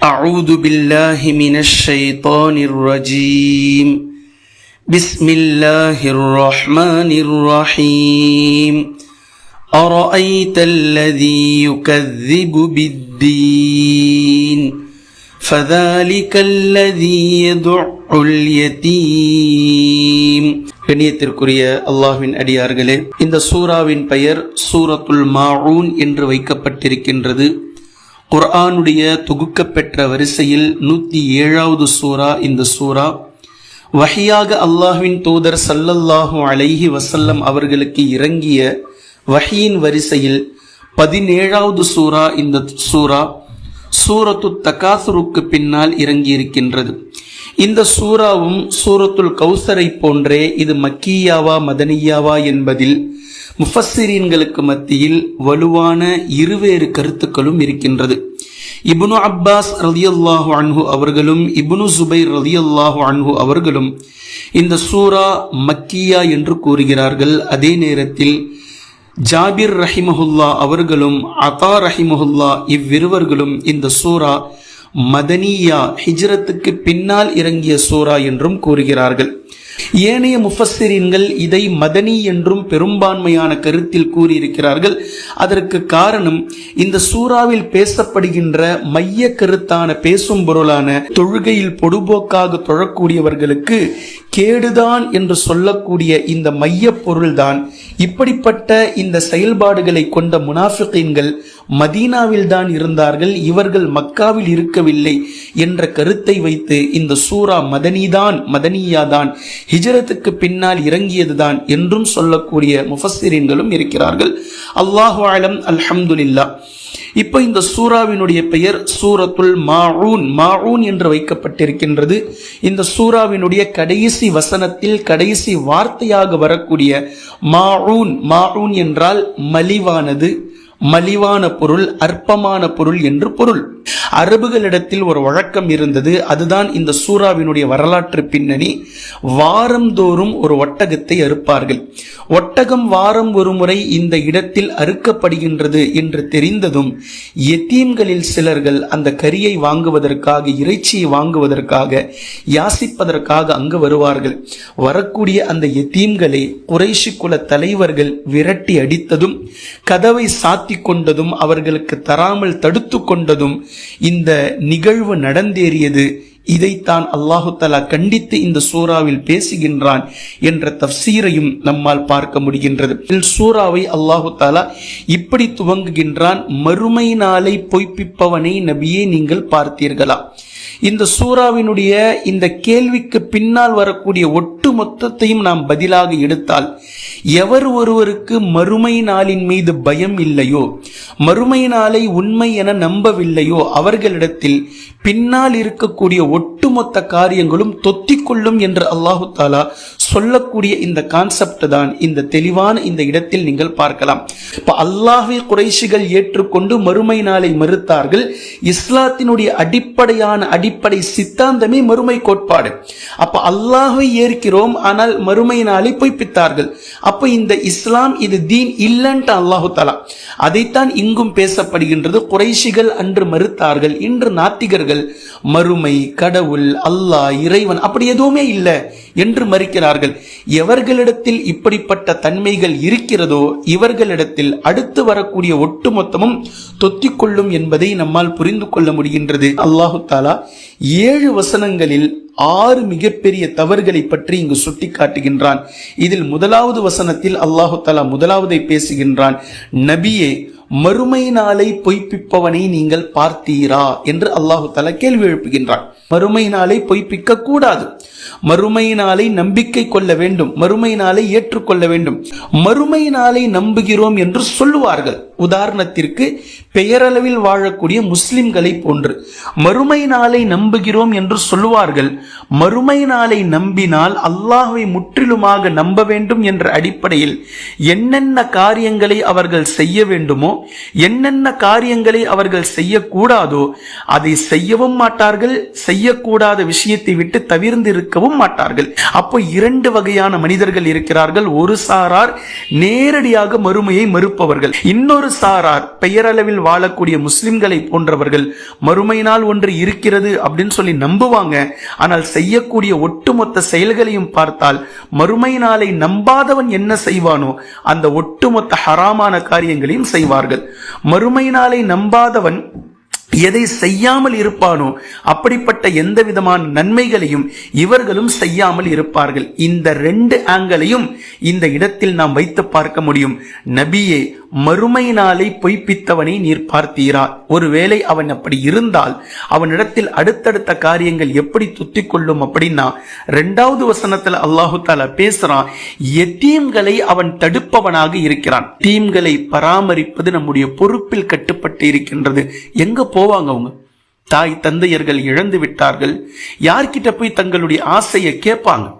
أعوذ بالله من الشيطان الرجيم بسم الله الرحمن الرحيم أرأيت الذي يكذب بالدين فذلك الذي يدع اليتيم கண்ணியத்திற்குரிய அல்லாஹ்வின் அடியார்களே இந்த சூராவின் பெயர் சூரத்துல் மாஊன் என்று வைக்கப்பட்டிருக்கின்றது குர்ஆனுடைய தொகுக்கப்பெற்ற வரிசையில் நூற்றி ஏழாவது சூரா இந்த சூரா வஹியாக அல்லாஹ்வின் தூதர் சல்லல்லாஹு அலைஹி வசல்லம் அவர்களுக்கு இறங்கிய வஹியின் வரிசையில் பதினேழாவது சூரா இந்த சூரா சூரத்து தகாசுருக்கு பின்னால் இறங்கியிருக்கின்றது. இந்த சூராவும் சூரத்துல் கௌசரை போன்றே இது மக்கியாவா மதனியாவா என்பதில் முஃபஸ்ஸிரீன்களுக்கு மத்தியில் வலுவான இருவேறு கருத்துக்களும் இருக்கின்றது. இப்னு அப்பாஸ் ரலியல்லாஹு அன்ஹு அவர்களும் இப்னு சுபைர் ரலியல்லாஹு அன்ஹு அவர்களும் இந்த சூரா மக்கியா என்று கூறுகிறார்கள். அதே நேரத்தில் ஜாபிர் ரஹிமஹுல்லா அவர்களும் அதா ரஹிமஹுல்லா இவ்விருவர்களும் இந்த சூரா மதனியா ஹிஜ்ரத்துக்கு பின்னால் இறங்கிய சூரா என்றும் கூறுகிறார்கள். ஏனைய முஃபஸ்திரீன்கள் இதை மதனி என்றும் பெரும்பான்மையான கருத்தில் கூறியிருக்கிறார்கள். அதற்கு காரணம் இந்த சூறாவில் பேசப்படுகின்ற மைய கருத்தான பேசும் பொருளான தொழுகையில் பொடுபோக்காக தொழக்கூடியவர்களுக்கு கேடுதான் என்று சொல்லக்கூடிய இந்த மைய பொருள்தான். இப்படிப்பட்ட இந்த செயல்பாடுகளை கொண்ட முனாஃபிகீன்கள் மதீனாவில் தான் இருந்தார்கள் இவர்கள் மக்காவில் இருக்கவில்லை என்ற கருத்தை வைத்து இந்த சூரா மதனிதான் மதனியாதான் ஹிஜரத்துக்கு பின்னால் இறங்கியதுதான் என்றும் சொல்லக்கூடிய முஃபஸ்ஸிரீன்களும் இருக்கிறார்கள். அல்லாஹு அலம் அல்ஹம்துல்லா இப்போ இந்த சூறாவினுடைய பெயர் சூரத்துல் மாஊன் மாஊன் என்று வைக்கப்பட்டிருக்கின்றது. இந்த சூறாவினுடைய கடைசி வசனத்தில் கடைசி வார்த்தையாக வரக்கூடிய மாஊன் மாஊன் என்றால் மலிவானது மலிவான பொருள் அற்பமான பொருள் என்று பொருள். அரபுகளிடத்தில் ஒரு வழக்கம் இருந்தது. அதுதான் இந்த சூறாவினுடைய வரலாற்று பின்னணி. வாரந்தோறும் ஒரு ஒட்டகத்தை அறுப்பார்கள். ஒட்டகம் வாரம் ஒரு முறை இந்த இடத்தில் அறுக்கப்படுகின்றது என்று தெரிந்ததும் எத்தீம்களில் சிலர்கள் அந்த கரியை வாங்குவதற்காக இறைச்சியை வாங்குவதற்காக யாசிப்பதற்காக அங்கு வருவார்கள். வரக்கூடிய அந்த எத்தீம்களை குறைஷி குல தலைவர்கள் விரட்டி அடித்ததும் கதவை சாத்தி கொண்டதும் அவர்களுக்கு தராமல் தடுத்து கொண்டதும் இந்த நிகழ்வு நடந்தேறியது. இதைத்தான் அல்லாஹு தலா கண்டித்து இந்த சூறாவில் பேசுகின்றான் என்ற தப்சீரையும் நம்மால் பார்க்க முடிகின்றது. சூறாவை அல்லாஹு தாலா இப்படி துவங்குகின்றான் மறுமை நாளை பொய்ப்பிப்பவனை நபியே நீங்கள் பார்த்தீர்களா? இந்த சூறாவினுடைய இந்த கேள்விக்கு பின்னால் வரக்கூடிய ஒட்டு மொத்தத்தையும் நாம் பதிலாக எடுத்தால் எவர் ஒருவருக்கு மறுமை நாளின் மீது பயம் இல்லையோ மறுமை நாளை உண்மை என நம்பவில்லையோ அவர்களிடத்தில் பின்னால் இருக்கக்கூடிய ஒட்டுமொத்த காரியங்களும் தொத்திக்கொள்ளும் என்று அல்லாஹு தாலா சொல்லக்கூடிய இந்த கான்செப்ட் தான் இந்த தெளிவான இந்த இடத்தில் நீங்கள் பார்க்கலாம். இப்ப அல்லாஹை குறைஷிகள் ஏற்றுக்கொண்டு மறுமை நாளை மறுத்தார்கள். இஸ்லாத்தினுடைய அடிப்படையான அடிப்படை சித்தாந்தமே மறுமை கோட்பாடு. அப்ப அல்லாஹை ஏற்கிறோம் ஆனால் மறுமை நாளை பொய்ப்பித்தார்கள். அப்ப இந்த இஸ்லாம் இது தீன் இல்லன்ட்டு அல்லாஹு தாலா. அதைத்தான் இங்கும் பேசப்படுகின்றது. குறைஷிகள் அன்று மறுத்தார்கள். இன்று நாத்திகர்கள் மறுக்கிறார்கள். மறுமை கடவுள் அல்லாஹ் இறைவன் அப்படி எதுவுமே இல்லை என்று மறுக்கிறார்கள். எவர்களிடத்தில் இப்படிப்பட்ட தன்மைகள் இருக்கிறதோ இவர்களிடத்தில் அடுத்து வரக்கூடிய ஒட்டுமொத்தமும் தொத்திக்கொள்ளும் என்பதை நம்மால் புரிந்து கொள்ள முடிகின்றது. அல்லாஹு தாலா ஏழு வசனங்களில் ஆறு மிகப்பெரிய தவறுகளை பற்றி இங்கு சுட்டி காட்டுகின்றான் இதில் முதலாவது வசனத்தில் அல்லாஹு தாலா முதலாவதை பேசுகின்றான். நபியே மறுமை நாளை பொய்ப்பிப்பவனை நீங்கள் பார்த்தீரா என்று அல்லாஹு தாலா கேள்வி எழுப்புகின்றான். மறுமை நாளை பொய்ப்பிக்க கூடாது. மறுமை நாளை நம்பிக்கை கொள்ள வேண்டும். மறுமை நாளை ஏற்றுக்கொள்ள வேண்டும். மறுமை நாளை நம்புகிறோம் என்று சொல்லுவார்கள். உதாரணத்திற்கு பெயரளவில் வாழக்கூடிய முஸ்லிம்களை போன்று. மறுமை நாளை நம்புகிறோம் என்று சொல்லுவார்கள். மறுமை நாளை நம்பினால் அல்லாஹை முற்றிலுமாக நம்ப வேண்டும் என்ற அடிப்படையில் என்னென்ன காரியங்களை அவர்கள் செய்ய வேண்டுமோ என்னென்ன காரியங்களை அவர்கள் செய்யக்கூடாதோ அதை செய்யவும் மாட்டார்கள் செய்யக்கூடாத விஷயத்தை விட்டு தவிர்ந்து இருக்கவும் மாட்டார்கள். அப்போ இரண்டு வகையான மனிதர்கள் இருக்கிறார்கள். ஒரு சாரார் நேரடியாக மறுமையை மறுப்பவர்கள். இன்னொரு சாரார் பெயரளவில் வாழக்கூடிய முஸ்லிம்களை போன்றவர்கள் மறுமை நாள் ஒன்று இருக்கிறது அப்படின்னு சொல்லி நம்புவாங்க. ஆனால் செய்யக்கூடிய ஒட்டுமொத்த செயல்களையும் பார்த்தால் மறுமை நாளை நம்பாதவன் என்ன செய்வானோ அந்த ஒட்டுமொத்த ஹராமான காரியங்களையும் செய்வார்கள். மறுமை நாளை நம்பாதவன் எதை செய்யாமல் இருப்பானோ அப்படிப்பட்ட எந்த விதமான நன்மைகளையும் இவர்களும் செய்யாமல் இருப்பார்கள். இந்த ரெண்டு ஆங்களையும் இந்த இடத்தில் நாம் வைத்து பார்க்க முடியும். நபியே மறுமை நாளை பொய்ப்பித்தவனை நீர் பார்த்தீரா? ஒருவேளை அவன் அப்படி இருந்தால் அவனிடத்தில் அடுத்தடுத்த காரியங்கள் எப்படி துத்தி கொள்ளும் அப்படின்னா ரெண்டாவது வசனத்துல அல்லாஹு தாலா பேசுறான் எத்தீம்களை அவன் தடுப்பவனாக இருக்கிறான். தீம்களை பராமரிப்பது நம்முடைய பொறுப்பில் கட்டுப்பட்டு இருக்கின்றது. எங்க போவாங்க அவங்க? தாய் தந்தையர்கள் இழந்து விட்டார்கள். யார்கிட்ட போய் தங்களுடைய ஆசையை கேட்பாங்க?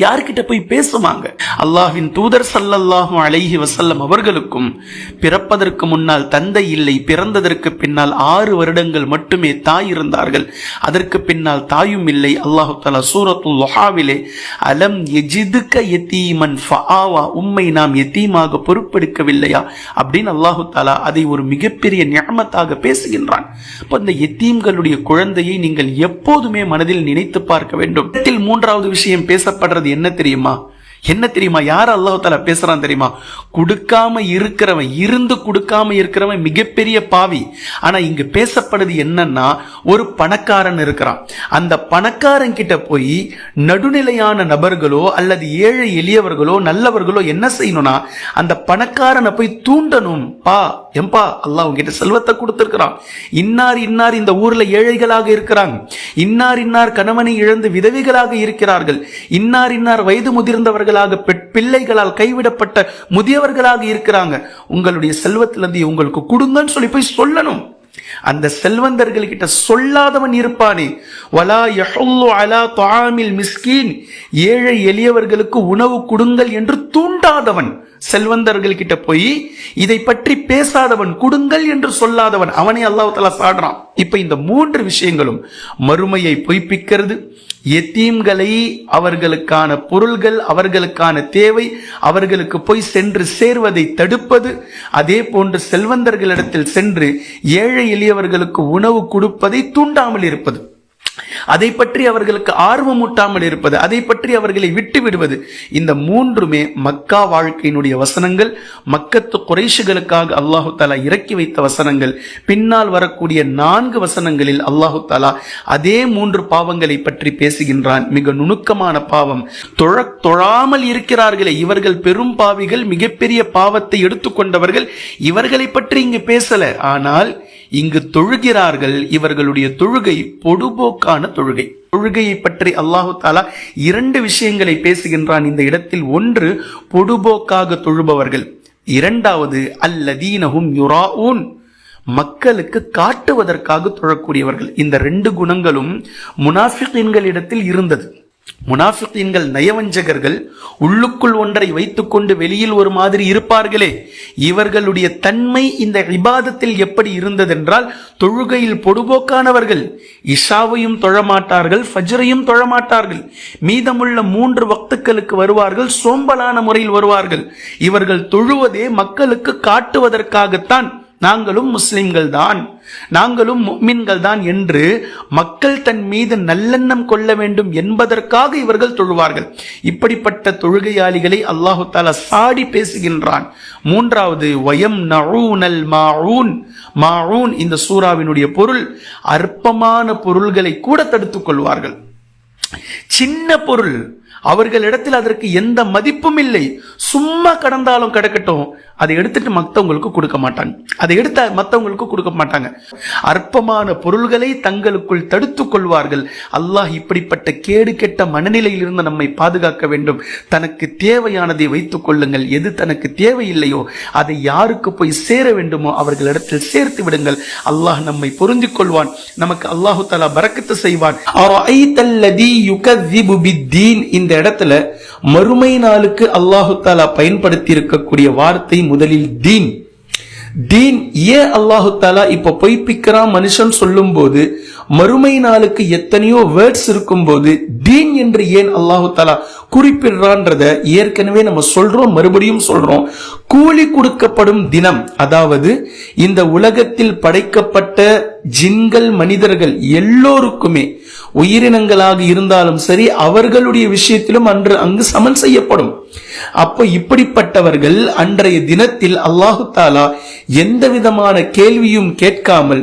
யார்கிட்ட போய் பேசுவாங்க? அல்லாஹின் தூதர் சல்லல்லாஹும் அழகி வசல்லம் அவர்களுக்கும் பிறப்பதற்கு முன்னால் தந்தை இல்லை பிறந்ததற்கு பின்னால் ஆறு வருடங்கள் மட்டுமே தாய் இருந்தார்கள். அதற்கு பின்னால் தாயும் இல்லை. அல்லாஹு தலா சூரத்துல் லொஹாவிலே அலம் எஜிதுக்க எத்தீமன் ஃபஆவா உம்மை நாம் எத்தீமாக பொறுப்பெடுக்கவில்லையா அப்படின்னு அல்லாஹு தாலா அதை ஒரு மிகப்பெரிய நியமத்தாக பேசுகின்றான். இப்போ இந்த எத்தீம்களுடைய குழந்தையை நீங்கள் எப்போதுமே மனதில் நினைத்து பார்க்க வேண்டும். மூன்றாவது விஷயம் பேசப்படுறது என்ன தெரியுமா? என்ன தெரியுமா? யார் அல்லாஹ் பேசுறான் தெரியுமா? கொடுக்காம இருக்கிறவன் இருந்து கொடுக்காம இருக்கிறவன் மிகப்பெரிய பாவி. ஆனா இங்க பேசப்படுது என்னன்னா ஒரு பணக்காரன் இருக்கிறான். அந்த பணக்காரன் கிட்ட போய் நடுநிலையான நபர்களோ அல்லது ஏழை எளியவர்களோ நல்லவர்களோ என்ன செய்யணும்னா அந்த பணக்காரனை போய் தூண்டணும். பா எம்பா அல்லாஹ் உங்ககிட்ட செல்வத்தை கொடுத்துருக்கிறான். இன்னார் இன்னார் இந்த ஊர்ல ஏழைகளாக இருக்கிறாங்க. இன்னார் இன்னார் கணவனை இழந்து விதவைகளாக இருக்கிறார்கள். இன்னார் இன்னார் வயது முதிர்ந்தவர்கள் குழந்தைகளாக பிள்ளைகளால் கைவிடப்பட்ட முதியவர்களாக இருக்கிறாங்க. உங்களுடைய செல்வத்திலிருந்து உங்களுக்கு கொடுங்கன்னு சொல்லி போய் சொல்லணும். அந்த செல்வந்தர்கள் கிட்ட சொல்லாதவன் இருப்பானே. வலா யஹுல்லு அலா துஆமில் மிஸ்கீன். ஏழை எளியவர்களுக்கு உணவு கொடுங்கள் என்று தூண்டாதவன் செல்வந்தர்கள் கிட்ட போய் இதை பற்றி பேசாதவன் கொடுங்கள் என்று சொல்லாதவன். அவனை அல்லாஹ் தஆலா சாடுறான். இப்ப இந்த மூன்று விஷயங்களும் மறுமையை பொய்ப்பிக்கிறது. எத்தீம்களை அவர்களுக்கான பொருள்கள் அவர்களுக்கான தேவை அவர்களுக்கு போய் சென்று சேர்வதை தடுப்பது அதே போன்று செல்வந்தர்களிடத்தில் சென்று ஏழை எளியவர்களுக்கு உணவு கொடுப்பதை தூண்டாமல் இருப்பது. அதை பற்றி அவர்களுக்கு ஆர்வமூட்டாமல் இருப்பது அதை பற்றி அவர்களை விட்டு விடுவது இந்த மூன்றுமே மக்கா வாழ்க்கையினுடைய வசனங்கள் மக்கத்து குறைஷுகளுக்காக அல்லாஹு தாலா இறக்கி வைத்த வசனங்கள் பின்னால் வரக்கூடிய நான்கு வசனங்களில் அல்லாஹு தாலா அதே மூன்று பாவங்களை பற்றி பேசுகின்றான். மிக நுணுக்கமான பாவம். தொழ தொழாமல் இருக்கிறார்களே இவர்கள் பெரும் பாவிகள் மிகப்பெரிய பாவத்தை எடுத்துக்கொண்டவர்கள் இவர்களை பற்றி இங்கு பேசல. ஆனால் இங்கு தொழுகிறார்கள் இவர்களுடைய தொழுகை பொடுபோக்கான தொழுகை. தொழுகையை பற்றி அல்லாஹு தாலா இரண்டு விஷயங்களை பேசுகின்றான். இந்த இடத்தில் ஒன்று பொடுபோக்காக தொழுபவர்கள். இரண்டாவது அல்லதீனஹும் யுராவுன் மக்களுக்கு காட்டுவதற்காக தொழக்கூடியவர்கள். இந்த ரெண்டு குணங்களும் முனாஃபிகின்களிடத்தில் இருந்தது. முனாஃபிக்கீன்கள் நயவஞ்சகர்கள் உள்ளுக்குள் ஒன்றை வைத்துக்கொண்டு வெளியில் ஒரு மாதிரி இருப்பார்களே. இவர்களுடைய தன்மை இந்த இபாதத்தில் எப்படி இருந்ததென்றால் தொழுகையில் பொடுபோக்கானவர்கள் இஷாவையும் தொழமாட்டார்கள் ஃபஜ்ரையும் தொழமாட்டார்கள். மீதமுள்ள மூன்று வக்துக்களுக்கு வருவார்கள் சோம்பலான முறையில் வருவார்கள். இவர்கள் தொழுவதே மக்களுக்கு காட்டுவதற்காகத்தான் நாங்களும் முஸ்லிம்கள் தான் நாங்களும் மின்கள் தான் என்று மக்கள் தன் மீது நல்லெண்ணம் கொள்ள வேண்டும் என்பதற்காக இவர்கள் தொழுவார்கள். இப்படிப்பட்ட தொழுகையாளிகளை அல்லாஹு தாலா சாடி பேசுகின்றான். மூன்றாவது வயம் நஊனல் மாஊன். மாஊன் இந்த சூறாவினுடைய பொருள். அற்பமான பொருள்களை கூட தடுத்துக் கொள்வார்கள். சின்ன பொருள். அவர்களிடத்தில் அதற்கு எந்த மதிப்பும் இல்லை. சும்மா கடந்தாலும் கிடக்கட்டும். அதை எடுத்துட்டு மற்றவங்களுக்கு கொடுக்க மாட்டாங்க. அதை எடுத்த மற்றவங்களுக்கு கொடுக்க மாட்டாங்க. அற்பமான பொருள்களை தங்களுக்குள் தடுத்துக் கொள்வார்கள். அல்லாஹ் இப்படிப்பட்ட கேடு கெட்ட மனநிலையிலிருந்து நம்மை பாதுகாக்க வேண்டும். தனக்கு தேவையானதை வைத்துக் கொள்ளுங்கள். எது தனக்கு தேவையில்லையோ அதை யாருக்கு போய் சேர வேண்டுமோ அவர்களிடத்தில் சேர்த்து விடுங்கள். அல்லாஹ் நம்மை பொருந்திக் கொள்வான். நமக்கு அல்லாஹு தலா பறக்கத்து செய்வான். இந்த இடத்துல மறுமை நாளுக்கு அல்லாஹு தாலா பயன்படுத்தி இருக்கக்கூடிய வார்த்தை முதலில் தீன். தீன் ஏன் அல்லாஹு தாலா இப்ப பொய்ப்பிக்கிறான் மனுஷன் சொல்லும் போது மறுமை நாளுக்கு எத்தனையோ வேர்ட்ஸ் இருக்கும் போது தீன் என்று ஏன் அல்லாஹு தாலா குறிப்பிடுறான்றத ஏற்கனவே நம்ம சொல்றோம் மறுபடியும் சொல்றோம். கூலி கொடுக்கப்படும் தினம் அதாவது இந்த உலகத்தில் படைக்கப்பட்ட ஜின்கள் மனிதர்கள் எல்லோருக்குமே உயிரினங்களாக இருந்தாலும் சரி அவர்களுடைய விஷயத்திலும் அன்று அங்கு சமன் செய்யப்படும். அப்ப இப்படிப்பட்டவர்கள் அன்றைய தினத்தில் அல்லாஹு தாலா எந்த விதமான கேள்வியும் கேட்காமல்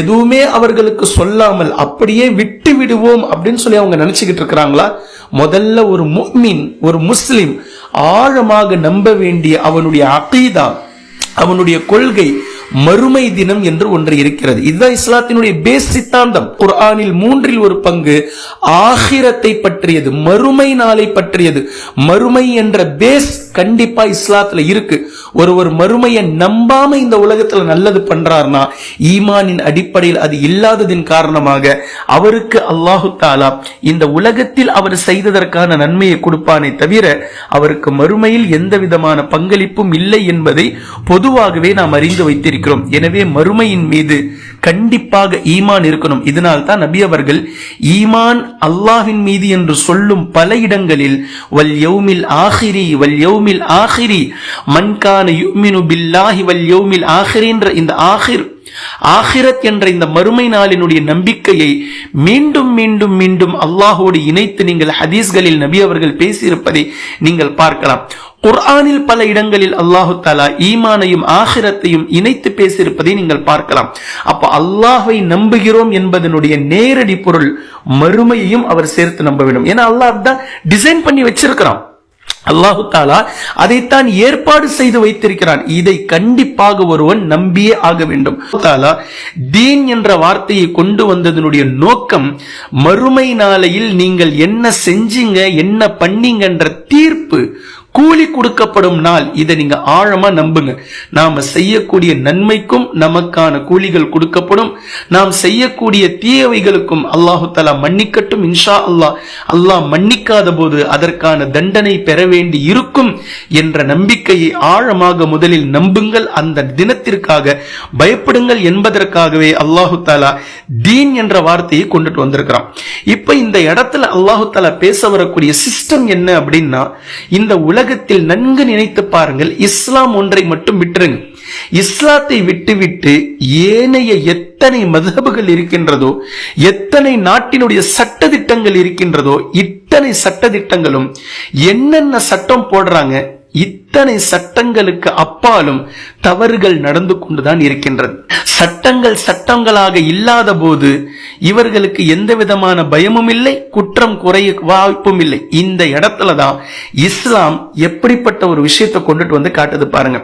எதுவுமே அவர்களுக்கு சொல்லாமல் அப்படியே விட்டு விடுவோம் அப்படின்னு சொல்லி அவங்க நினைச்சுக்கிட்டு இருக்கிறாங்களா? முதல்ல ஒரு முக்மின் ஒரு முஸ்லிம் ஆழமாக நம்ப வேண்டிய அவனுடைய அகைதா அவனுடைய கொள்கை மறுமை தினம் என்று ஒன்று இருக்கிறது. இதுதான் இஸ்லாத்தினுடைய பேஸ் சித்தாந்தம். குர்ஆனில் மூன்றில் ஒரு பங்கு ஆகிரத்தை பற்றியது மறுமை நாளை பற்றியது. மறுமை என்ற பேஸ் கண்டிப்பா இஸ்லாத்துல இருக்கு. ஒரு ஒரு மறுமையை நம்பாம இந்த உலகத்துல நல்லது பண்றார்னா ஈமானின் அடிப்படையில் அது இல்லாததின் காரணமாக அவருக்கு அல்லாஹு தாலா இந்த உலகத்தில் அவர் செய்ததற்கான நன்மையை கொடுப்பானே தவிர அவருக்கு மறுமையில் எந்த விதமான பங்களிப்பும் இல்லை என்பதை பொதுவாகவே நாம் அறிந்து வைத்திருக்கிறோம். எனவே மறுமையின் மீது கண்டிப்பாக ஈமான் இருக்கணும். இதனால் தான் நபி அவர்கள் ஈமான் அல்லாஹின் மீது என்று சொல்லும் பல இடங்களில் வல் யௌமில் ஆஹிரி வல் யௌமில் ஆஹிரி மன்கான யுமினு பில்லாஹி வல் யௌமில் ஆஹிரின்ற இந்த ஆஹிர் ஆஹிரத் என்ற இந்த மறுமை நாளினுடைய நம்பிக்கையை மீண்டும் மீண்டும் மீண்டும் அல்லாஹோடு இணைத்து நீங்கள் ஹதீஸ்களில் நபி அவர்கள் பேசியிருப்பதை நீங்கள் பார்க்கலாம். குர்ஆனில் பல இடங்களில் அல்லாஹு தாலா ஈமானையும் ஆகிரத்தையும் இணைத்து பேசியிருப்பதை நீங்கள் பார்க்கலாம். அப்ப அல்லாஹை நம்புகிறோம் என்பதனுடைய நேரடி பொருள் மறுமையையும் அவர் சேர்த்து நம்ப வேண்டும். ஏன்னா அல்லாஹ் தான் டிசைன் பண்ணி வச்சிருக்கிறான். அல்லாஹு தாலா அதைத்தான் ஏற்பாடு செய்து வைத்திருக்கிறான். இதை கண்டிப்பாக ஒருவன் நம்பியே ஆக வேண்டும். தாலா தீன் என்ற வார்த்தையை கொண்டு வந்ததனுடைய நோக்கம் மறுமை நாளையில் நீங்கள் என்ன செஞ்சீங்க என்ன பண்ணீங்கன்ற தீர்ப்பு கூலி கொடுக்கப்படும் நாள். இதை நீங்க ஆழமா நம்புங்க. நாம செய்யக்கூடிய நன்மைக்கும் நமக்கான கூலிகள் கொடுக்கப்படும். நாம் செய்யக்கூடிய தீயவைகளுக்கும் அல்லாஹு தலா மன்னிக்கட்டும் இன்ஷா அல்லாஹ். அல்லாஹ் மன்னிக்காத போது அதற்கான தண்டனை பெற வேண்டி இருக்கும் என்ற நம்பிக்கையை ஆழமாக முதலில் நம்புங்கள். அந்த தினத்திற்காக பயப்படுங்கள் என்பதற்காகவே அல்லாஹு தாலா தீன் என்ற வார்த்தையை கொண்டுட்டு வந்திருக்கிறான். இப்ப இந்த இடத்துல அல்லாஹு தாலா பேச வரக்கூடிய சிஸ்டம் என்ன அப்படின்னா இந்த உலகத்தில் நன்கு நினைத்து பாருங்கள். இஸ்லாம் ஒன்றை மட்டும் விட்டுருங்க இஸ்லாத்தை விட்டுவிட்டு ஏனைய எத்தனை மதபுகள் இருக்கின்றதோ எத்தனை நாட்டினுடைய சட்ட திட்டங்கள் இருக்கின்றதோ இத்தனை சட்ட திட்டங்களும் என்னென்ன சட்டம் போடுறாங்க இத்தனை சட்டங்களுக்கு அப்பாலும் தவறுகள் நடந்து கொண்டுதான் இருக்கின்றது. சட்டங்கள் சட்டங்களாக இல்லாத போது இவர்களுக்கு எந்த விதமான பயமும் இல்லை குற்றம் குறைய வாய்ப்பும் இல்லை. இந்த இடத்துல தான் இஸ்லாம் எப்படிப்பட்ட ஒரு விஷயத்தை கொண்டுட்டு வந்து காட்டுது பாருங்க.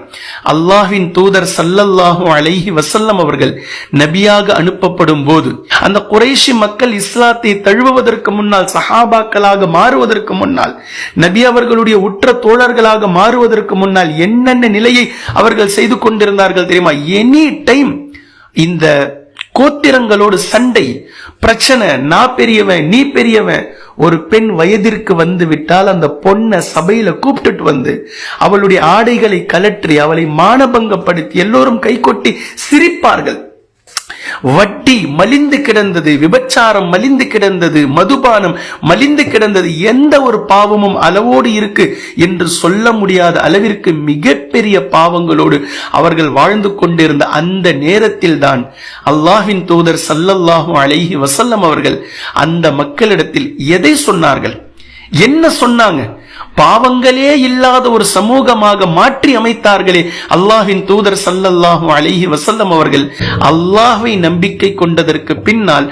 அல்லாஹின் தூதர் சல்லல்லாஹு அலைஹி வசல்லம் அவர்கள் நபியாக அனுப்பப்படும் போது அந்த குறைஷி மக்கள் இஸ்லாத்தை தழுவுவதற்கு முன்னால் சஹாபாக்களாக மாறுவதற்கு முன்னால் நபி அவர்களுடைய உற்ற தோழர்களாக மாறுவதற்கு முன்னால் என்னென்ன நிலையை அவர்கள் செய்து கொண்டிருந்தார்கள் தெரியுமா? எனி டைம் இந்த கோத்திரங்களோடு சண்டை பிரச்சனை நான் பெரியவன் நீ பெரியவன் ஒரு பெண் வயதிற்கு வந்து விட்டால் அந்த பொண்ணை சபையில கூப்பிட்டுட்டு வந்து அவளுடைய ஆடைகளை கலற்றி அவளை மானபங்கப்படுத்தி எல்லோரும் கைகொட்டி சிரிப்பார்கள். வட்டி மலிந்து கிடந்தது விபச்சாரம் மலிந்து கிடந்தது மதுபானம் மலிந்து கிடந்தது எந்த ஒரு பாவமும் அளவோடு இருக்கு என்று சொல்ல முடியாத அளவிற்கு மிகப்பெரிய பாவங்களோடு அவர்கள் வாழ்ந்து கொண்டிருந்த அந்த நேரத்தில் தான் அல்லாஹின் தூதர் சல்லல்லாஹு அலைஹி வசல்லம் அவர்கள் அந்த மக்களிடத்தில் எதை சொன்னார்கள்? என்ன சொன்னாங்க? பாவங்களே இல்லாத ஒரு சமூகமாக மாற்றி அமைத்தார்களே. அல்லாஹின் தூதர் சல்லல்லாஹு அலைஹி வசல்லம் அவர்கள் அல்லாஹை நம்பிக்கை கொண்டதற்கு பின்னால்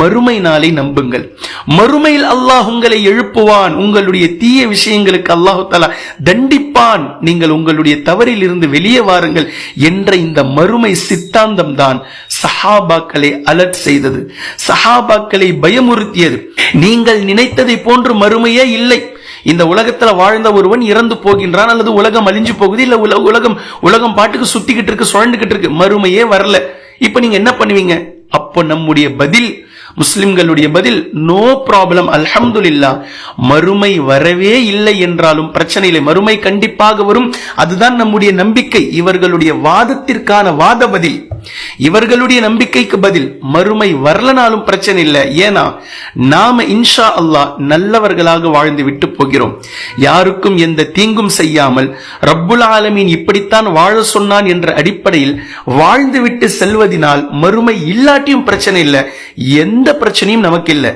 மறுமை நாளை நம்புங்கள். மறுமையில் அல்லாஹ் உங்களை எழுப்புவான். உங்களுடைய தீய விஷயங்களுக்கு அல்லாஹு தலா தண்டிப்பான். நீங்கள் உங்களுடைய தவறில் இருந்து வெளியே வாருங்கள் என்ற இந்த மறுமை சித்தாந்தம் தான் சஹாபாக்களை அலர்ட் செய்தது. சஹாபாக்களை பயமுறுத்தியது. நீங்கள் நினைத்ததை போன்று மறுமையே இல்லை. இந்த உலகத்துல வாழ்ந்த ஒருவன் இறந்து போகின்றான் அல்லது உலகம் அழிஞ்சு போகுது இல்ல உல- உலகம் உலகம் பாட்டுக்கு சுத்திக்கிட்டு இருக்கு சுழண்டுகிட்டு இருக்கு மறுமையே வரல. இப்ப நீங்க என்ன பண்ணுவீங்க? அப்போ நம்முடைய பதில் முஸ்லிம்களுடைய பதில் நோ ப்ராப்ளம் அல்ஹம்துலில்லா மறுமை வரவே இல்லை என்றாலும் பிரச்சனை இல்லை மறுமை கண்டிப்பாக வரும். அதுதான் நம்முடைய நம்பிக்கை. இவர்களுடைய வாதத்திற்கான வாத பதில். இவர்களுடைய நம்பிக்கைக்கு பதில் மறுமை வரலனாலும் பிரச்சனை இல்லை. ஏன்னா நாம இன்ஷா அல்லாஹ் நல்லவர்களாக வாழ்ந்து விட்டு போகிறோம். யாருக்கும் எந்த தீங்கும் செய்யாமல் ரப்புல் ஆலமீன் இப்படித்தான் வாழ சொன்னான் என்ற அடிப்படையில் வாழ்ந்து விட்டு செல்வதினால் மறுமை இல்லாட்டியும் பிரச்சனை இல்லை. எந்த பிரச்சனையும் நமக்கு இல்லை.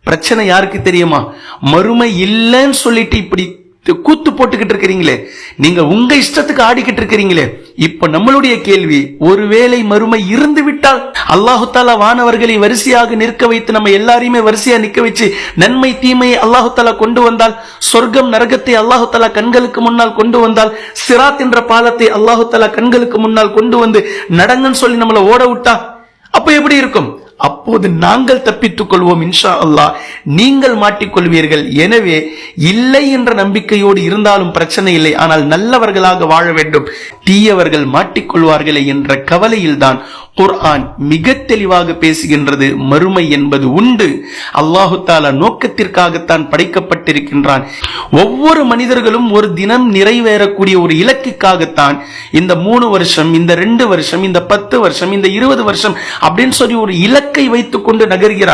பிரச்சனை யாருக்கு தெரியுமா? மறுமை இல்லைன்னு சொல்லிட்டு இப்படி கூத்து போட்டுக்கிட்டு இருக்கிறீங்களே. நீங்க உங்க இஷ்டத்துக்கு ஆடிக்கிட்டு இருக்கிறீங்களே. இப்ப நம்மளுடைய கேள்வி ஒருவேளை மறுமை இருந்து விட்டால் அல்லாஹு தாலா வானவர்களை வரிசையாக நிற்க வைத்து நம்ம எல்லாரையுமே வரிசையா நிக்க வச்சு நன்மை தீமையை அல்லாஹு தாலா கொண்டு வந்தால் சொர்க்கம் நரகத்தை அல்லாஹு தாலா கண்களுக்கு முன்னால் கொண்டு வந்தால் சிராத் என்ற பாலத்தை அல்லாஹு தாலா கண்களுக்கு முன்னால் கொண்டு வந்து நடங்கன்னு சொல்லி நம்மளை ஓட விட்டா அப்ப எப்படி இருக்கும்? அப்போது நாங்கள் தப்பித்துக் கொள்வோம் இன்ஷா அல்லா நீங்கள் மாட்டிக்கொள்வீர்கள். எனவே இல்லை என்ற நம்பிக்கையோடு இருந்தாலும் பிரச்சனை இல்லை. ஆனால் நல்லவர்களாக வாழ வேண்டும். தீயவர்கள் மாட்டிக்கொள்வார்களே என்ற கவலையில்தான் குர்ஆன் மிக தெளிவாக பேசுகின்றது. மறுமை என்பது உண்டு. அல்லாஹு தாலா நோக்கத்திற்காகத்தான் படைக்கப்பட்டிருக்கின்றான். ஒவ்வொரு மனிதர்களும் ஒரு தினம் நிறைவேறக்கூடிய ஒரு இலக்குக்காகத்தான் இந்த மூணு வருஷம் இந்த ரெண்டு வருஷம் இந்த பத்து வருஷம் இந்த இருபது வருஷம் அப்படின்னு சொல்லி ஒரு இலக்கை வைத்துக்கொண்டு நகர்கிறார்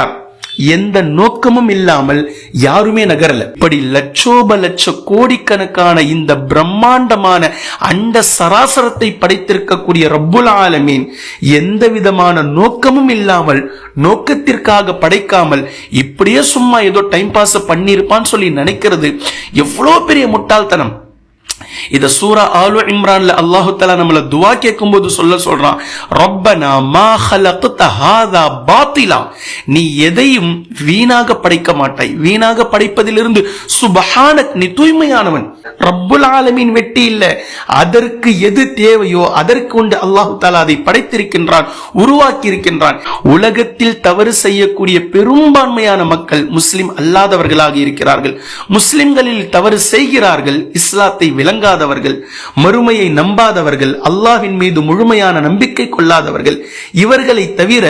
எந்த நோக்கமும் இல்லாமல் யாருமே நகரல. இப்படி லட்சோப லட்ச கோடிக்கணக்கான இந்த பிரம்மாண்டமான அண்ட சராசரத்தை படைத்திருக்கக்கூடிய ரப்புல் ஆலமீன் எந்த விதமான நோக்கமும் இல்லாமல் நோக்கத்திற்காக படைக்காமல் இப்படியே சும்மா ஏதோ டைம் பாஸ் பண்ணியிருப்பான்னு சொல்லி நினைக்கிறது எவ்வளோ பெரிய முட்டாள்தனம். இத சூரா ஆலு இம்ரான்ல அல்லாஹு தலா நம்மள துவா கேட்கும் போது சொல்ல சொல்றான் ரப்பனா மா ஹலக்த ஹாதா பாத்திலா. நீ எதையும் வீணாக படைக்க மாட்டாய். வீணாக படைப்பதிலிருந்து சுபஹானக் நீ தூய்மையானவன். ரப்புல் ஆலமின் வெட்டி இல்ல. அதற்கு எது தேவையோ அதற்கு உண்டு அல்லாஹு தஆலா அதை படைத்திருக்கின்றான் உருவாக்கி இருக்கின்றான் உலகத்தில் தவறு செய்யக்கூடிய பெரும்பான்மையான மக்கள் முஸ்லிம் அல்லாதவர்களாக இருக்கிறார்கள். முஸ்லிம்களில் தவறு செய்கிறார்கள் இஸ்லாத்தை விளங்காதவர்கள் மறுமையை நம்பாதவர்கள் அல்லாஹ்வின் மீது முழுமையான நம்பிக்கை கொள்ளாதவர்கள் இவர்களை தவிர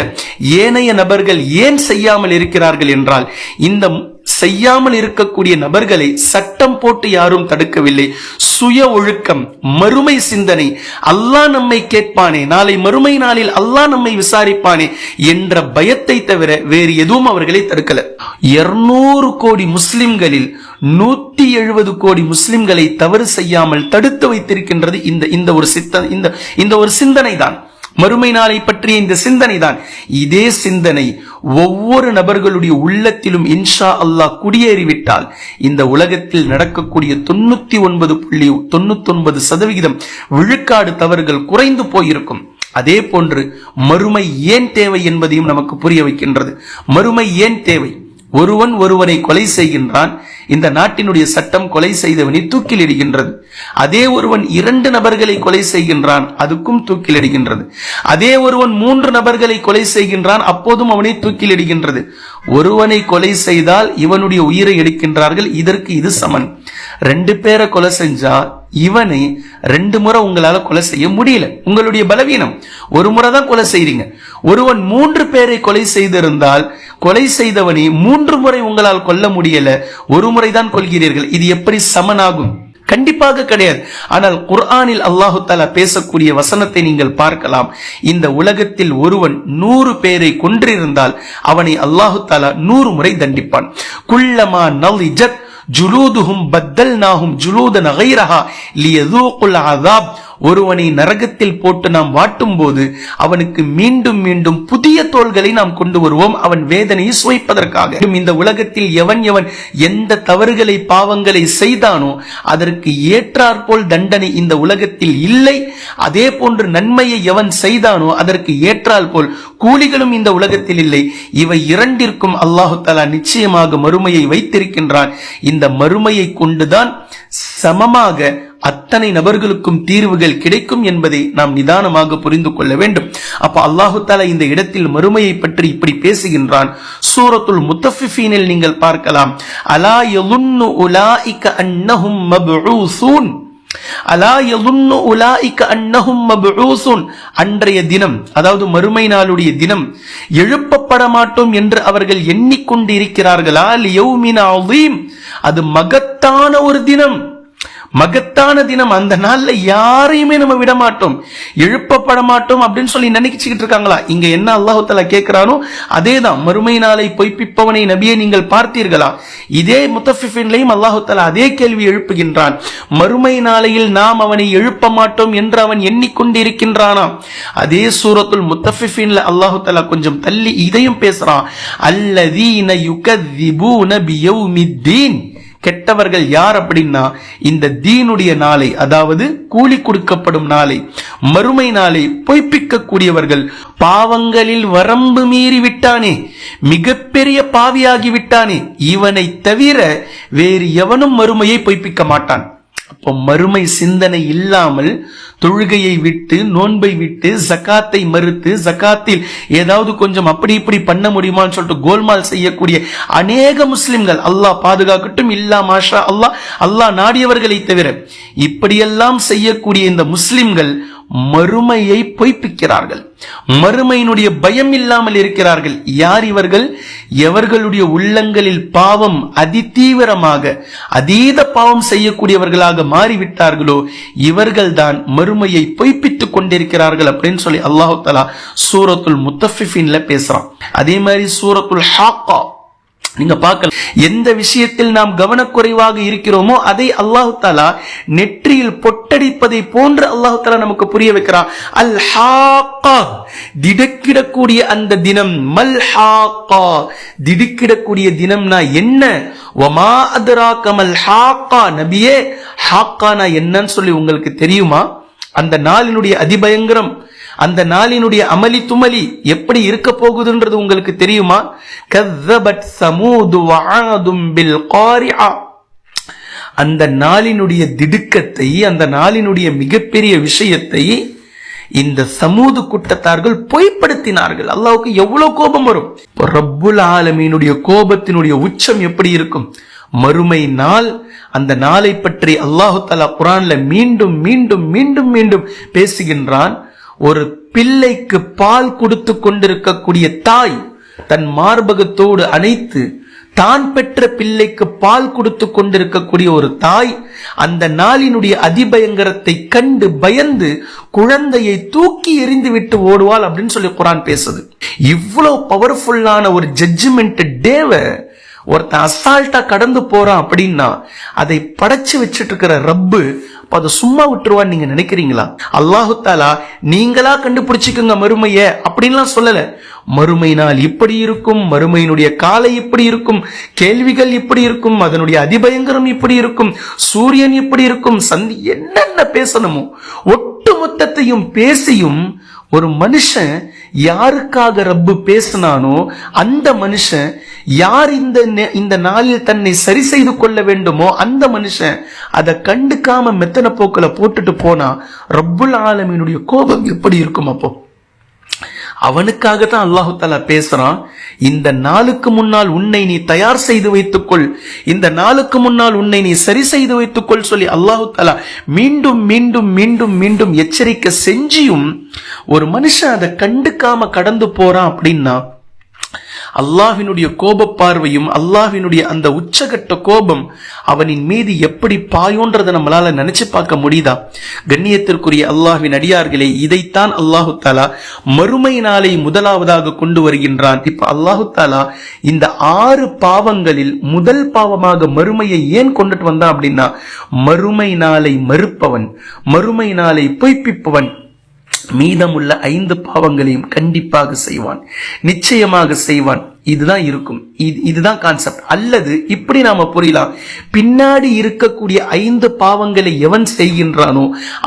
ஏனைய நபர்கள் ஏன் செய்யாமல் இருக்கிறார்கள் என்றால் இந்த செய்யாமல் இருக்கக்கூடிய நபர்களை சட்டம் போட்டு யாரும் தடுக்கவில்லை. சுய ஒழுக்கம் மறுமை சிந்தனை அல்லாஹ் நம்மை கேட்பானே நாளை மறுமை நாளில் அல்லாஹ் நம்மை விசாரிப்பானே என்ற பயத்தை தவிர வேறு எதுவும் அவர்களை தடுக்கல. இருநூறு கோடி முஸ்லிம்களில் நூத்தி எழுபது கோடி முஸ்லிம்களை தவறு செய்யாமல் தடுத்து வைத்திருக்கின்றது இந்த இந்த ஒரு சித்த இந்த இந்த ஒரு சிந்தனை தான் மறுமை நாளை பற்றிய இந்த சிந்தனை தான் இதே சிந்தனை ஒவ்வொரு நபர்களுடைய உள்ளத்திலும் இன்ஷா அல்லாஹ் குடியேறிவிட்டால் இந்த உலகத்தில் நடக்கக்கூடிய தொண்ணூத்தி ஒன்பது புள்ளி தொண்ணூத்தி ஒன்பது சதவிகிதம் விழுக்காடு தவறுகள் குறைந்து போயிருக்கும். அதே போன்று மறுமை ஏன் தேவை என்பதையும் நமக்கு புரிய வைக்கின்றது. மறுமை ஏன் தேவை? ஒருவன் ஒருவனை கொலை செய்கின்றான். இந்த நாட்டினுடைய சட்டம் கொலை செய்தவனை தூக்கிலிடுகின்றது. அதே ஒருவன் இரண்டு நபர்களை கொலை செய்கின்றான் அதுக்கும் தூக்கிலிடுகின்றது. அதே ஒருவன் மூன்று நபர்களை கொலை செய்கின்றான் அப்போதும் அவனை தூக்கிலிடுகின்றது. ஒருவனை கொலை செய்தால் இவனுடைய உயிரை எடுக்கின்றார்கள் இதற்கு இது சமன். ரெண்டு பேரை கொலை செஞ்சா இவனை ரெண்டு முறை உங்களால கொலை செய்ய முடியல. உங்களுடைய பலவீனம். ஒரு முறை தான் கொலை செய்றீங்க. ஒருவன் மூன்று பேரை கொலை செய்திருந்தால் கொலை செய்தவனை மூன்று முறை உங்களால் கொல்ல முடியல. ஒரு முறை தான் கொள்கிறீர்கள் இது எப்படி சமனாகும்? கண்டிப்பாக கிடையாது. ஆனால் குர்ஆனில் அல்லாஹு தாலா பேசக்கூடிய வசனத்தை நீங்கள் பார்க்கலாம். இந்த உலகத்தில் ஒருவன் நூறு பேரை கொன்றிருந்தால் அவனை அல்லாஹு தாலா நூறு முறை தண்டிப்பான். குள்ளமா நல் இஜத் جلودهم بدلناهم جلودا غيرها ليذوقوا العذاب ஒருவனை நரகத்தில் போட்டு நாம் வாட்டும் போது அவனுக்கு மீண்டும் மீண்டும் புதிய தோள்களை நாம் கொண்டு வருவோம். அவன் வேதனையை சுவைப்பதற்காக. இந்த உலகத்தில் எவன் எவன் எந்த தவறுகளை பாவங்களை செய்தானோ அதற்கு ஏற்றாற்போல் தண்டனை இந்த உலகத்தில் இல்லை. அதே போன்று நன்மையை எவன் செய்தானோ அதற்கு ஏற்றால் போல் கூலிகளும் இந்த உலகத்தில் இல்லை. இவை இரண்டிற்கும் அல்லாஹு தலா நிச்சயமாக மறுமையை வைத்திருக்கின்றான். இந்த மறுமையை கொண்டுதான் சமமாக அத்தனை நபர்களுக்கும் தீர்வுகள் கிடைக்கும் என்பதை நாம் நிதானமாக புரிந்து கொள்ள வேண்டும். அப்ப அல்லாஹு தாலா இந்த இடத்தில் மறுமையை பற்றி இப்படி பேசுகின்றான். சூரத்துல் முத்தஃபிஃபீனில் நீங்கள் பார்க்கலாம். அலா யலுன்னு உலாஇக அன்னஹும் மப்ஊசூன். அலா யலுன்னு உலாஇக அன்னஹும் மப்ஊசூன். அன்றைய தினம் அதாவது மறுமை நாளுடைய தினம் எழுப்பப்பட மாட்டோம் என்று அவர்கள் எண்ணிக்கொண்டிருக்கிறார்களா? இருக்கிறார்களா அதீம் அது மகத்தான ஒரு தினம். மகத்தான தினம் அந்த நாள்ல யாரையுமே நம்ம விட மாட்டோம் எழுப்பப்பட மாட்டோம் அப்படின்னு சொல்லி நினைச்சுக்கிட்டு இருக்காங்களா? இங்க என்ன அல்லாஹு தலா கேட்கிறானோ அதேதான். மறுமை நாளை பொய்ப்பிப்பவனை நபியை நீங்கள் பார்த்தீர்களா? இதே முத்தஃபிஃபின்லையும் அல்லாஹு தலா அதே கேள்வி எழுப்புகின்றான். மறுமை நாளையில் நாம் அவனை எழுப்ப மாட்டோம் என்று அவன் எண்ணிக்கொண்டிருக்கின்றானாம் அதே சூரத்துல் முத்தஃபிஃபின்ல அல்லாஹு தலா கொஞ்சம் தள்ளி இதையும் பேசுறான். அல்லதீன யுகதிபூன பியௌமித்தீன். கெட்டவர்கள் யார் அப்படின்னா இந்த தீனுடைய நாளை அதாவது கூலி கொடுக்கப்படும் நாளை மறுமை நாளை பொய்ப்பிக்க கூடியவர்கள் பாவங்களில் வரம்பு மீறி விட்டானே மிகப்பெரிய பாவியாகி விட்டானே இவனை தவிர வேறு எவனும் மறுமையை பொய்ப்பிக்க மாட்டான். இப்போ மறுமை சிந்தனை இல்லாமல் தொழுகையை விட்டு நோன்பை விட்டு ஜக்காத்தை மறுத்து ஜக்காத்தில் ஏதாவது கொஞ்சம் அப்படி இப்படி பண்ண முடியுமான்னு சொல்லிட்டு கோல்மால் செய்யக்கூடிய அநேக முஸ்லிம்கள் அல்லாஹ் பாதுகாக்கட்டும் இல்லா மாஷா அல்லாஹ் அல்லாஹ் நாடியவர்களை தவிர இப்படியெல்லாம் செய்யக்கூடிய இந்த முஸ்லிம்கள் மறுமையை பொய்ப்பிக்கிறார்கள். மறுமையினுடைய பயம் இல்லாமல் இருக்கிறார்கள். யார் இவர்கள்? எவர்களுடைய உள்ளங்களில் பாவம் அதிதீவிரமாக அதீத பாவம் செய்யக்கூடியவர்களாக மாறிவிட்டார்களோ இவர்கள்தான் மறுமையை பொய்ப்பித்துக் கொண்டிருக்கிறார்கள் அப்படின்னு சொல்லி அல்லாஹு தலா சூரத்துல் முத்தஃபிஃபின்ல பேசுறான். அதே மாதிரி சூரத்துல் ஹாக்கா நீங்க பார்க்கலாம் எந்த விஷயத்தில் நாம் கவனக்குறைவாக இருக்கிறோமோ அதை அல்லாஹு தாலா நெற்றியில் பொட்டடிப்பதை போன்று அல்லாஹு தாலா நமக்கு புரிய வைக்கிறான். அல் ஹாக்கா திடுக்கிடக்கூடிய அந்த தினம். மல் ஹாக்கா திடுக்கிடக்கூடிய தினம்னா என்ன? ஒமா அதுரா கமல் ஹாக்கா நபியே ஹாக்கானா என்னன்னு சொல்லி உங்களுக்கு தெரியுமா? அந்த நாளினுடைய அதிபயங்கரம். அந்த நாளினுடைய அமளி துமலி எப்படி இருக்க போகுதுன்றது உங்களுக்கு தெரியுமா? கதபட் சமூது பில் காரியா அந்த நாளினுடைய திடுக்கத்தை அந்த நாளினுடைய மிகப்பெரிய விஷயத்தை இந்த சமூது கூட்டத்தார்கள் பொய்ப்படுத்தினார்கள். அல்லாவுக்கு எவ்வளவு கோபம் வரும்? ரப்புல் ஆலமீனுடைய கோபத்தினுடைய உச்சம் எப்படி இருக்கும்? மறுமை நாள் அந்த நாளை பற்றி அல்லாஹு தலா குரான்ல மீண்டும் மீண்டும் மீண்டும் மீண்டும் பேசுகின்றான். ஒரு பிள்ளைக்கு பால் கொடுத்து கொண்டிருக்கக்கூடிய தாய் தன் மார்பகத்தோடு அணைத்து தான் பெற்ற பிள்ளைக்கு பால் கொடுத்து கொண்டிருக்கக்கூடிய ஒரு தாய் அந்த நாளினுடைய அதிபயங்கரத்தை கண்டு பயந்து குழந்தையை தூக்கி எறிந்து விட்டு ஓடுவாள் அப்படின்னு சொல்லி குரான் பேசுது. இவ்வளவு பவர்ஃபுல்லான ஒரு ஜட்ஜ்மெண்ட் டேவை ஒருத்தன் அசால்ட்டா கடந்து போறான் அப்படின்னா அதை படைச்சு வச்சிட்டு இருக்கிற ரப்பு அதை சும்மா விட்டுருவான்னு நீங்க நினைக்கிறீங்களா? அல்லாஹு தாலா நீங்களா கண்டுபிடிச்சுக்குங்க மறுமைய. அப்படின்லாம் சொல்லல. மறுமை நாள் இப்படி இருக்கும் மறுமையினுடைய காலை இப்படி இருக்கும் கேள்விகள் இப்படி இருக்கும் அதனுடைய அதிபயங்கரம் இப்படி இருக்கும் சூரியன் இப்படி இருக்கும் சந்தி என்னென்ன பேசணுமோ ஒட்டு மொத்தத்தையும் பேசியும் ஒரு மனுஷன் யாருக்காக ரப்பு பேசினானோ அந்த மனுஷன் யார் இந்த இந்த நாளில் தன்னை சரி செய்து கொள்ள வேண்டுமோ அந்த மனுஷன் அதை கண்டுக்காம மெத்தன போக்கில் போட்டுட்டு போனா ரப்புல் ஆலமீனுடைய கோபம் எப்படி இருக்கும் அப்போ? அவனுக்காக தான் அல்லாஹு தாலா பேசுறான். இந்த நாளுக்கு முன்னால் உன்னை நீ தயார் செய்து வைத்துக்கொள். இந்த நாளுக்கு முன்னால் உன்னை நீ சரி செய்து வைத்துக்கொள் சொல்லி அல்லாஹு தாலா மீண்டும் மீண்டும் மீண்டும் மீண்டும் எச்சரிக்கை செஞ்சியும் ஒரு மனுஷன் அதை கண்டுக்காம கடந்து போறான் அப்படின்னா அல்லாஹினுடைய கோப பார்வையும் அல்லாஹினுடைய அந்த உச்சகட்ட கோபம் அவனின் மீது எப்படி பாயோன்றதை நம்மளால நினைச்சு பார்க்க முடியுதா? கண்ணியத்திற்குரிய அல்லாஹின் அடியார்களே இதைத்தான் அல்லாஹு தாலா மறுமை நாளை முதலாவதாக கொண்டு வருகின்றான். இப்ப அல்லாஹு தாலா இந்த ஆறு பாவங்களில் முதல் பாவமாக மறுமையை ஏன் கொண்டுட்டு வந்தான் அப்படின்னா மறுமை நாளை மறுப்பவன் மறுமை நாளை பொய்ப்பிப்பவன். மீதமுள்ள ஐந்து பாவங்களையும் கண்டிப்பாக செய்வான். நிச்சயமாக செய்வான். இதுதான் இருக்கும். இது இதுதான் கான்செப்ட் அல்லது இப்படி நாம புரியலாம். பின்னாடி இருக்கக்கூடிய ஐந்து பாவங்களை எவன் செய்கின்றானோ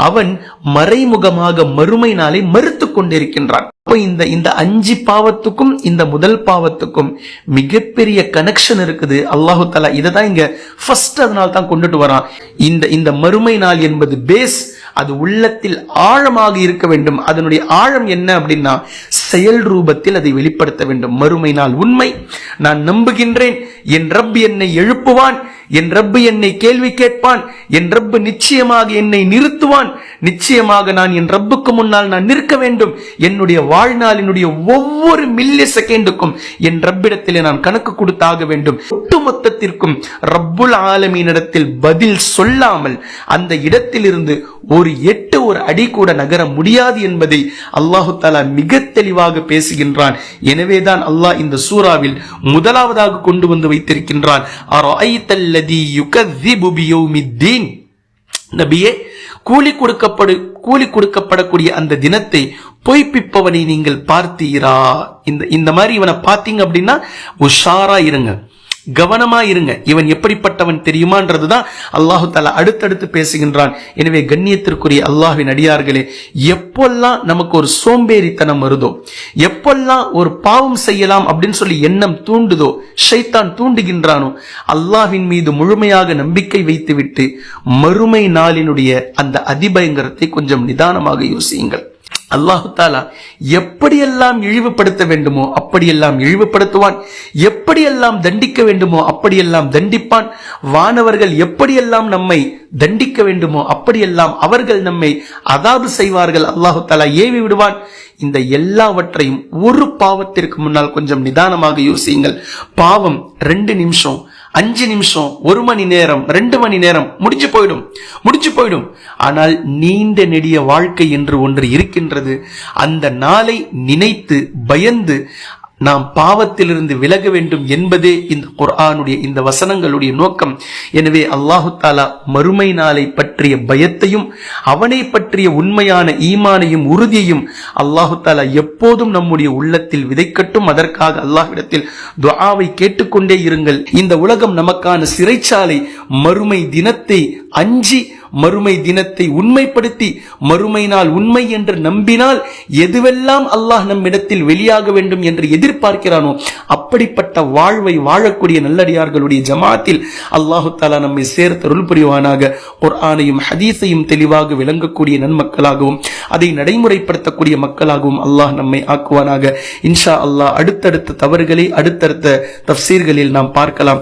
அவன் மறைமுகமாக மறுமை நாளை மறுத்து கொண்டிருக்கின்றான். அப்போ இந்த இந்த அஞ்சு பாவத்துக்கும் இந்த முதல் பாவத்துக்கும் மிகப்பெரிய கனெக்ஷன் இருக்குது. அல்லாஹு தலா இதை தான் இங்க ஃபர்ஸ்ட் அதனால தான் கொண்டுட்டு வரான். இந்த இந்த மறுமை நாள் என்பது பேஸ் அது உள்ளத்தில் ஆழமாக இருக்க வேண்டும். அதனுடைய ஆழம் என்ன அப்படின்னா செயல் ரூபத்தில் அதை வெளிப்படுத்த வேண்டும். மறுமை நாள் உண்மை. நான் நம்புகின்றேன். என் ரப் என்னை எழுப்புவான். என் ரப்பு என்னை கேள்வி கேட்பான் என் ரப்பு நிச்சயமாக என்னை நிறுத்துவான். நிச்சயமாக நான் என் ரப்புக்கு முன்னால் நான் நிற்க வேண்டும். என்னுடைய வாழ்நாளினுடைய ஒவ்வொரு மில்லி செகண்டுக்கும் என் ரப்பிடத்திலே நான் கணக்கு கொடுத்தாக வேண்டும். ஒட்டுமொத்தத்திற்கும் ரப்புல் ஆலமீனிடத்தில் பதில் சொல்லாமல் அந்த இடத்திலிருந்து ஒரு எட்டு ஒரு அடி கூட நகர முடியாது என்பதை அல்லாஹு தாலா மிக தெளிவாக பேசுகின்றான். எனவேதான் அல்லாஹ் இந்த சூறாவில் முதலாவதாக கொண்டு வந்து வைத்திருக்கின்றான். அல்லதி யுகذிபு புபியோமித்தீன் நபியே கூலி கொடுக்கப்படு கூலி கொடுக்கப்படக்கூடிய அந்த தினத்தை பொய்ப்பிப்பவனை நீங்கள் பார்த்தீரா? இந்த இந்த மாதிரி இவனை பார்த்தீங்க அப்படின்னா உஷாரா இருங்க. கவனமா இருங்க இவன் எப்படிப்பட்டவன் தெரியுமான்றதுதான் அல்லாஹு தாலா அடுத்தடுத்து பேசுகின்றான். எனவே கண்ணியத்திற்குரிய அல்லாஹின் அடியார்களே எப்பெல்லாம் நமக்கு ஒரு சோம்பேறித்தனம் வருதோ எப்பெல்லாம் ஒரு பாவம் செய்யலாம் அப்படின்னு சொல்லி எண்ணம் தூண்டுதோ ஷைத்தான் தூண்டுகின்றானோ அல்லாஹின் மீது முழுமையாக நம்பிக்கை வைத்துவிட்டு மறுமை நாளினுடைய அந்த அதிபயங்கரத்தை கொஞ்சம் நிதானமாக யோசியுங்கள். அல்லாஹு தாலா எப்படியெல்லாம் இழிவுபடுத்த வேண்டுமோ அப்படியெல்லாம் இழிவுபடுத்துவான். எப்படியெல்லாம் தண்டிக்க வேண்டுமோ அப்படியெல்லாம் தண்டிப்பான். வானவர்கள் எப்படியெல்லாம் நம்மை தண்டிக்க வேண்டுமோ அப்படியெல்லாம் அவர்கள் நம்மை அதாவது செய்வார்கள். அல்லாஹு தாலா ஏவி விடுவான். இந்த எல்லாவற்றையும் ஒரு பாவத்திற்கு முன்னால் கொஞ்சம் நிதானமாக யோசியுங்கள். பாவம் ரெண்டு நிமிஷம் அஞ்சு நிமிஷம் ஒரு மணி நேரம் ரெண்டு மணி நேரம் முடிஞ்சு போயிடும். முடிச்சு போயிடும். ஆனால் நீண்ட நெடிய வாழ்க்கை என்று ஒன்று இருக்கின்றது. அந்த நாளை நினைத்து பயந்து நாம் பாவத்திலிருந்து விலக வேண்டும் என்பதே இந்த குர்ஆனுடைய இந்த வசனங்களுடைய நோக்கம். எனவே அல்லாஹு தாலா மறுமை நாளை பற்றிய பயத்தையும் அவனை பற்றிய உண்மையான ஈமானையும் உறுதியையும் அல்லாஹு தாலா எப்போதும் நம்முடைய உள்ளத்தில் விதைக்கட்டும். அதற்காக அல்லாஹ்விடத்தில் துவாவை கேட்டுக்கொண்டே இருங்கள். இந்த உலகம் நமக்கான சிறைச்சாலை மறுமை தினத்தை அஞ்சி மறுமை தினத்தை உண்மைப்படுத்தி மறுமை நாள் உண்மை என்று நம்பினால் எதுவெல்லாம் அல்லாஹ் நம்மிடத்தில் வெளியாக வேண்டும் என்று எதிர்பார்க்கிறானோ அப்படிப்பட்ட வாழ்வை வாழக்கூடிய நல்லடியார்களுடைய ஜமாத்தில் அல்லாஹு தாலா நம்மை சேர்த்தருள் புரிவானாக. குர்ஆனையும் ஹதீஸையும் தெளிவாக விளங்கக்கூடிய நன்மக்களாகவும் அதை நடைமுறைப்படுத்தக்கூடிய மக்களாகவும் அல்லாஹ் நம்மை ஆக்குவானாக. இன்ஷா அல்லாஹ் அடுத்தடுத்த தவறுகளை அடுத்தடுத்த தப்சீர்களில் நாம் பார்க்கலாம்.